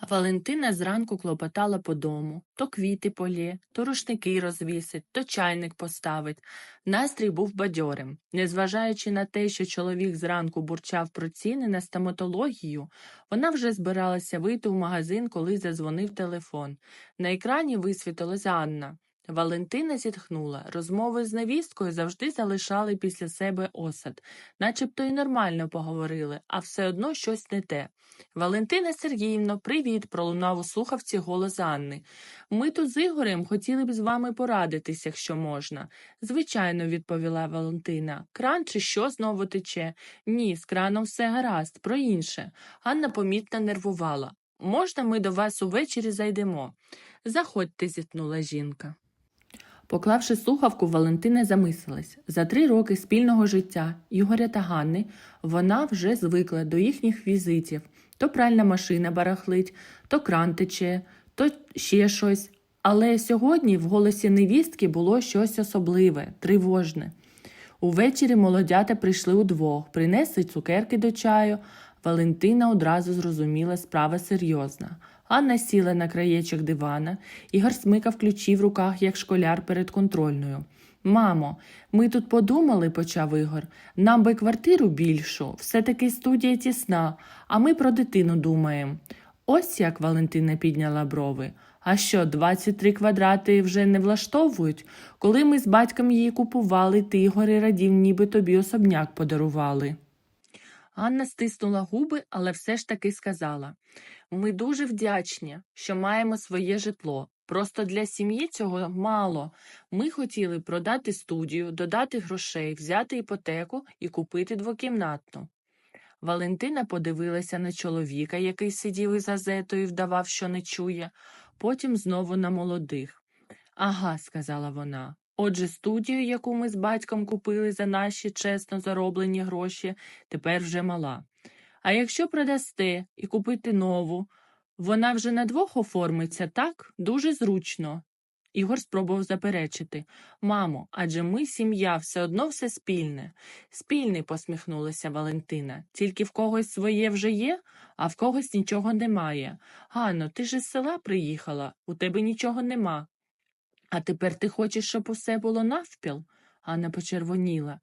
Валентина зранку клопотала по дому. То квіти полє, то рушники розвісить, то чайник поставить. Настрій був бадьорим. Незважаючи на те, що чоловік зранку бурчав про ціни на стоматологію, вона вже збиралася вийти в магазин, коли задзвонив телефон. На екрані висвітилась Анна. Валентина зітхнула. Розмови з невісткою завжди залишали після себе осад, начебто й нормально поговорили, а все одно щось не те. Валентина Сергіївно, привіт, пролунав у слухавці голос Анни. Ми тут з Ігорем хотіли б з вами порадитися, якщо можна. Звичайно, відповіла Валентина. Кран чи що знову тече? Ні, з краном все гаразд, про інше. Анна помітно нервувала. Можна, ми до вас увечері зайдемо? Заходьте, зітхнула жінка. Поклавши слухавку, Валентина замислилась. За три роки спільного життя Ігоря та Ганни вона вже звикла до їхніх візитів. То пральна машина барахлить, то кран тече, то ще щось. Але сьогодні в голосі невістки було щось особливе, тривожне. Увечері молодята прийшли удвох, принесли цукерки до чаю. Валентина одразу зрозуміла, справа серйозна. Анна сіла на краєчок дивана, Ігор смикав ключі в руках, як школяр перед контрольною. Мамо, ми тут подумали, почав Ігор. Нам би квартиру більшу, все-таки студія тісна, а ми про дитину думаємо. Ось як Валентина підняла брови. А що, 23 квадрати вже не влаштовують? Коли ми з батьком її купували, ти Ігор радів, ніби тобі особняк подарували. Анна стиснула губи, але все ж таки сказала Ми дуже вдячні, що маємо своє житло. Просто для сім'ї цього мало. Ми хотіли продати студію, додати грошей, взяти іпотеку і купити двокімнатну. Валентина подивилася на чоловіка, який сидів із газетою і вдавав, що не чує, потім знову на молодих. Ага, сказала вона. Отже, студію, яку ми з батьком купили за наші чесно зароблені гроші, тепер вже мала. А якщо продасте і купити нову, вона вже на двох оформиться, так? Дуже зручно. Ігор спробував заперечити. Мамо, адже ми сім'я, все одно все спільне. Спільний, посміхнулася Валентина. Тільки в когось своє вже є, а в когось нічого немає. Ганно, ти ж із села приїхала, у тебе нічого нема. А тепер ти хочеш, щоб усе було навпіл? Ганна почервоніла.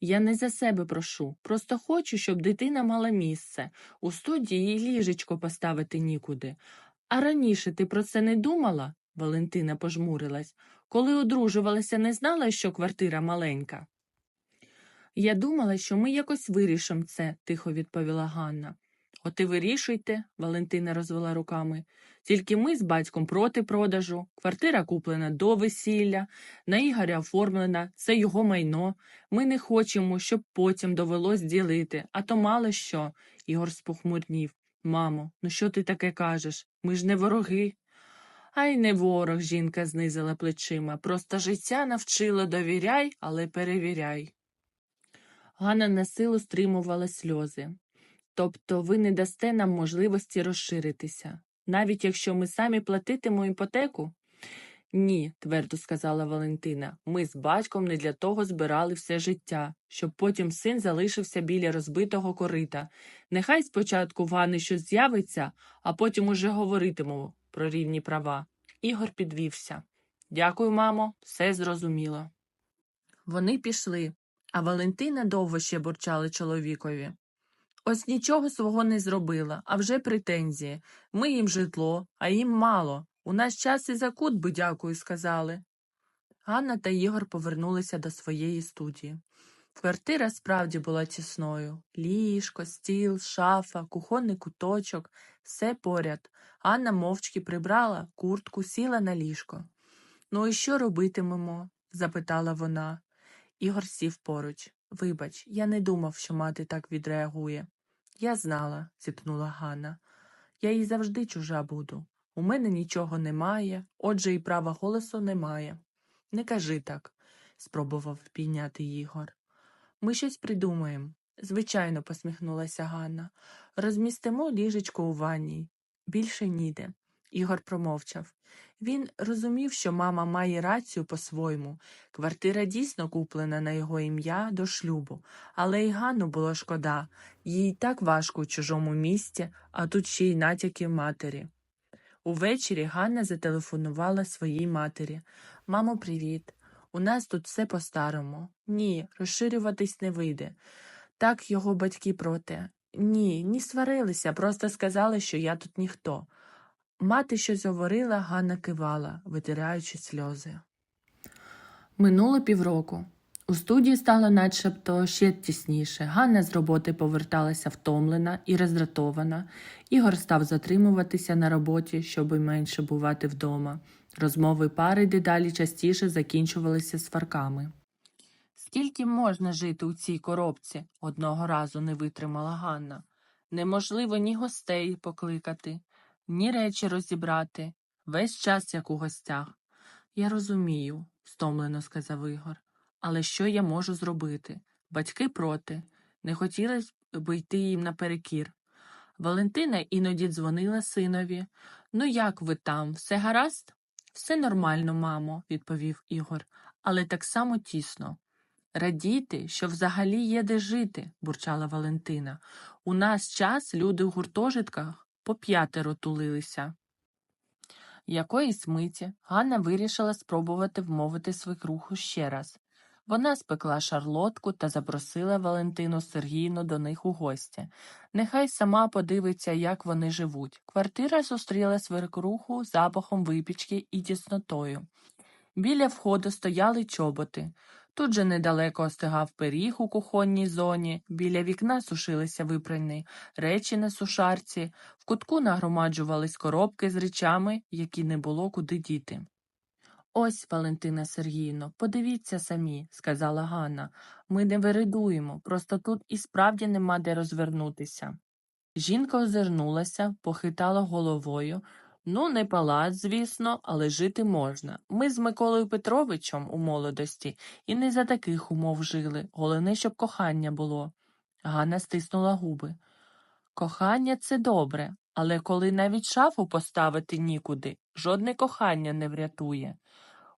Я не за себе прошу, просто хочу, щоб дитина мала місце. У студії їй ліжечко поставити нікуди. А раніше ти про це не думала? Валентина пожмурилась. Коли одружувалася, не знала, що квартира маленька. Я думала, що ми якось вирішимо це, тихо відповіла Ганна. От і вирішуйте, Валентина розвела руками. Тільки ми з батьком проти продажу. Квартира куплена до весілля, на Ігоря оформлена, це його майно. Ми не хочемо, щоб потім довелось ділити, а то мало що. Ігор спохмурнів. Мамо, ну що ти таке кажеш? Ми ж не вороги. А й не ворог, жінка знизила плечима. Просто життя навчило довіряй, але перевіряй. Ганна на силу стримувала сльози. Тобто ви не дасте нам можливості розширитися, навіть якщо ми самі платитимо іпотеку? Ні, твердо сказала Валентина. Ми з батьком не для того збирали все життя, щоб потім син залишився біля розбитого корита. Нехай спочатку в Ганни щось з'явиться, а потім уже говоритимемо про рівні права. Ігор підвівся. Дякую, мамо, все зрозуміло. Вони пішли, а Валентина довго ще бурчали чоловікові. Ось нічого свого не зробила, а вже претензії. Ми їм житло, а їм мало. У нас час і за кут би дякую сказали. Ганна та Ігор повернулися до своєї студії. Квартира справді була тісною. Ліжко, стіл, шафа, кухонний куточок, все поряд. Ганна мовчки прибрала куртку, сіла на ліжко. Ну і що робитимемо? запитала вона. Ігор сів поруч. Вибач, я не думав, що мати так відреагує. Я знала, зітхнула Ганна. Я їй завжди чужа буду. У мене нічого немає, отже, і права голосу немає. Не кажи так, спробував підняти Ігор. Ми щось придумаємо. Звичайно, посміхнулася Ганна. Розмістимо ліжечко у ванній. Більше ніде. Ігор промовчав. Він розумів, що мама має рацію по-своєму. Квартира дійсно куплена на його ім'я до шлюбу, але й Ганну було шкода. Їй так важко у чужому місті, а тут ще й натяки матері. Увечері Ганна зателефонувала своїй матері. Мамо, привіт. У нас тут все по-старому. Ні, розширюватись не вийде. Так його батьки проти. Ні, ні сварилися, просто сказали, що я тут ніхто. Мати щось говорила, Ганна кивала, витираючи сльози. Минуло півроку. У студії стало начебто ще тісніше. Ганна з роботи поверталася втомлена і роздратована. Ігор став затримуватися на роботі, щоб менше бувати вдома. Розмови пари дедалі частіше закінчувалися сварками. Скільки можна жити у цій коробці? одного разу не витримала Ганна. Неможливо ні гостей покликати, ні речі розібрати. Весь час як у гостях. Я розумію, стомлено сказав Ігор. Але що я можу зробити? Батьки проти. Не хотілося б йти їм наперекір. Валентина іноді дзвонила синові. Ну, як ви там? Все гаразд? Все нормально, мамо, відповів Ігор, але так само тісно. Радійте, що взагалі є де жити, бурчала Валентина. У нас час люди в гуртожитках по п'ятеро тулилися. Якоїсь миті Ганна вирішила спробувати вмовити свекруху ще раз. Вона спекла шарлотку та запросила Валентину Сергійну до них у гості. Нехай сама подивиться, як вони живуть. Квартира зустріла свекруху запахом випічки і тіснотою. Біля входу стояли чоботи. Тут же недалеко остигав пиріг у кухонній зоні, біля вікна сушилися випрані речі на сушарці, в кутку нагромаджувались коробки з речами, які не було куди діти. Ось, Валентина Сергіївно, подивіться самі, сказала Ганна. Ми не виридуємо, просто тут і справді нема де розвернутися. Жінка озирнулася, похитала головою. Ну, не палац, звісно, але жити можна. Ми з Миколою Петровичем у молодості і не за таких умов жили. Головне, щоб кохання було. Ганна стиснула губи. Кохання це добре, але коли навіть шафу поставити нікуди, жодне кохання не врятує.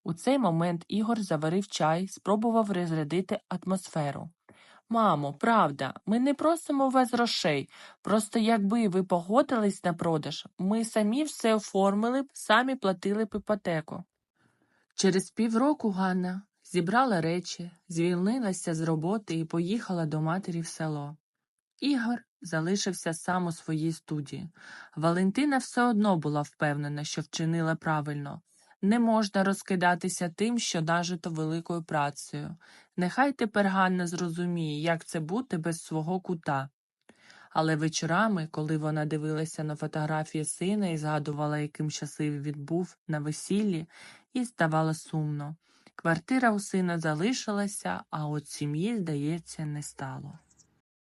У цей момент Ігор заварив чай, спробував розрядити атмосферу. Мамо, правда, ми не просимо вас грошей. Просто якби ви погодились на продаж, ми самі все оформили б, самі платили б іпотеку. Через півроку Ганна зібрала речі, звільнилася з роботи і поїхала до матері в село. Ігор залишився сам у своїй студії. Валентина все одно була впевнена, що вчинила правильно. Не можна розкидатися тим, що нажито великою працею. Нехай тепер Ганна зрозуміє, як це бути без свого кута. Але вечорами, коли вона дивилася на фотографії сина і згадувала, яким щасливий він був на весіллі, їй ставало сумно. Квартира у сина залишилася, а от сім'ї, здається, не стало.